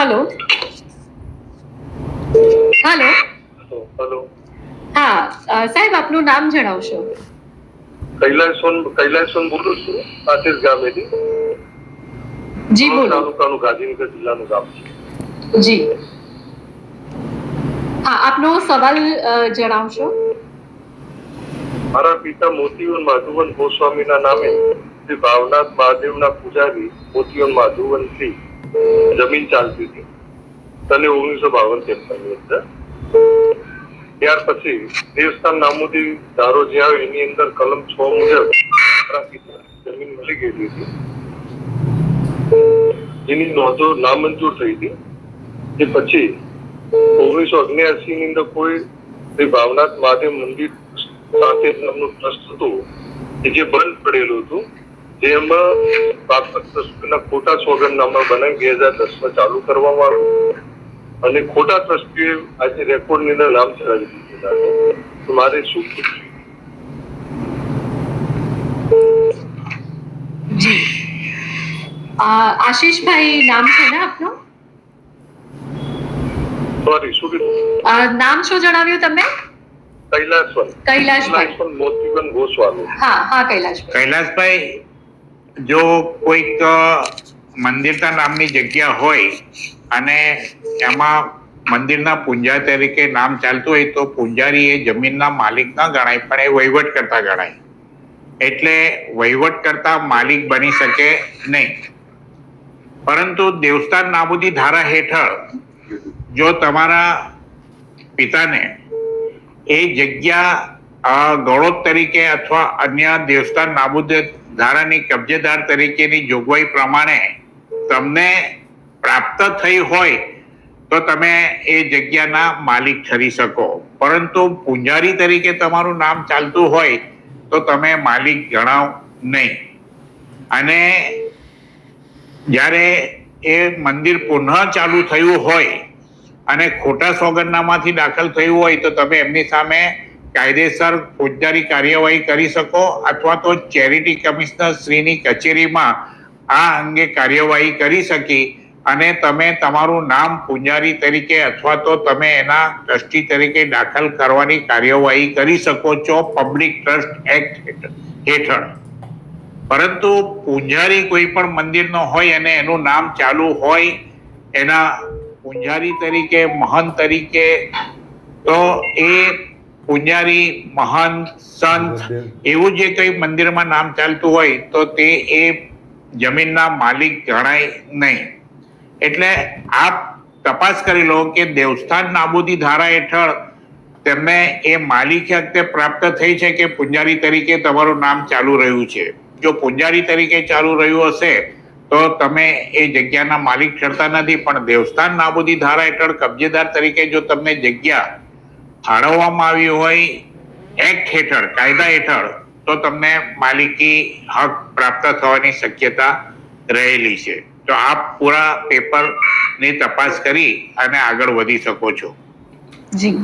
Hello hello hello હા સાહેબ આપનું નામ જણાવશો? કૈલાસવન કૈલાસવન બોલું છું આશીષ ગામેથી. જી બોલો. તાલુકાનું ગાંધીનગર જિલ્લાનું ગામ છે. જી. હા આપનો સવાલ જણાવશો? મારા પિતા મોતીવન માધુવન ગોસ્વામીના નામે શ્રી ભાવનાથ મહાદેવના પૂજારી મોતીવન માધુવનથી જમીન ચાલતી હતી. તને ઓગણીસો બાવન ત્રેપન અંદર ત્યાર પછી દેવસ્થાન નામુદી ધારો જે આવે એની અંદર કલમ છ મુજબ જમીન મળી ગયેલી હતી. જેની નોંધો નામંજૂર થઈ હતી. એ પછી ઓગણીસો અગ્નેયાસી ની અંદર કોઈ ભાવનાથ મહાદેવ મંદિર સાથે નામનું ટ્રસ્ટ હતું જે બંધ પડેલું હતું. જેમાં ટ્રસ્ટના ખોટા સોગંદનામા બનાવી બે હજાર દસમાં ચાલુ કરવામાં આવ્યું અને ખોટા ટ્રસ્ટીએ આજે રેકોર્ડની અંદર નામ ચડાવી દીધેલા છે. તો મારે શું જી. આશીષભાઈ નામ છે ને આપનું? સોરી શું કીધું? નામ શું જણાવ્યું તમે? કૈલાસભાઈ. કૈલાશભાઈ મોતીબન ગોસ્વામી. હા હા કૈલાશભાઈ કૈલાસભાઈ જો કોઈક મંદિરના નામની જગ્યા હોય અને એમાં મંદિરના પૂંજા તરીકે નામ ચાલતું હોય તો પૂંજારી એ જમીનના માલિક ન ગણાય, પણ એ વહીવટ કરતા ગણાય. એટલે વહીવટ કરતા માલિક બની શકે નહીં. પરંતુ દેવસ્થાન નાબૂદી ધારા હેઠળ જો તમારા પિતાને એ જગ્યા ગળોદ તરીકે અથવા અન્ય દેવસ્થાન નાબૂદ ધારાની કબજેદાર તરીકેની જોગવાઈ પ્રમાણે તમને પ્રાપ્ત થઈ હોય તો તમે એ જગ્યાના માલિક ઠરી શકો. પરંતુ પૂંજારી તરીકે તમારું નામ ચાલતું હોય તો તમે માલિક ગણાવ નહીં. અને જ્યારે એ મંદિર પુનઃ ચાલુ થયું હોય અને ખોટા સોગંદનામાથી દાખલ થયું હોય તો તમે એમની સામે કાયદેસર ફોજદારી કાર્યવાહી કરી શકો અથવા તો ચેરિટી કમિશનર શ્રીની કચેરીમાં આ અંગે કાર્યવાહી કરી શકી અને તમે તમારું નામ પૂંજારી તરીકે અથવા તો તમે એના ટ્રસ્ટી તરીકે દાખલ કરવાની કાર્યવાહી કરી શકો છો પબ્લિક ટ્રસ્ટ એક્ટ હેઠળ. પરંતુ પૂંજારી કોઈ પણ મંદિરનો હોય અને એનું નામ ચાલુ હોય, એના પૂંજારી તરીકે, મહંત તરીકે, તો એ પૂંજારી મહાન સંત એવું જે કંઈ મંદિરમાં નામ ચાલતું હોય તો તે એ જમીનના માલિક ગણાય નહીં. એટલે આપ તપાસ કરી લો કે દેવસ્થાન નાબૂદી ધારા હેઠળ તેમને એ માલિકી હકતે પ્રાપ્ત થઈ છે કે પૂંજારી તરીકે તમારું નામ ચાલુ રહ્યું છે. જો પૂંજારી તરીકે ચાલુ રહ્યું હશે તો તમે એ જગ્યાના માલિક ઠરતા નથી પણ દેવસ્થાન નાબૂદી ધારા હેઠળ કબજેદાર તરીકે જો તમને જગ્યા ફાળવવામાં આવી હોય એક્ટ હેઠળ, કાયદા હેઠળ, તો તમને માલિકી હક પ્રાપ્ત થવાની શક્યતા રહેલી છે. તો આપ પૂરા પેપરની તપાસ કરી અને આગળ વધી શકો છો. જી.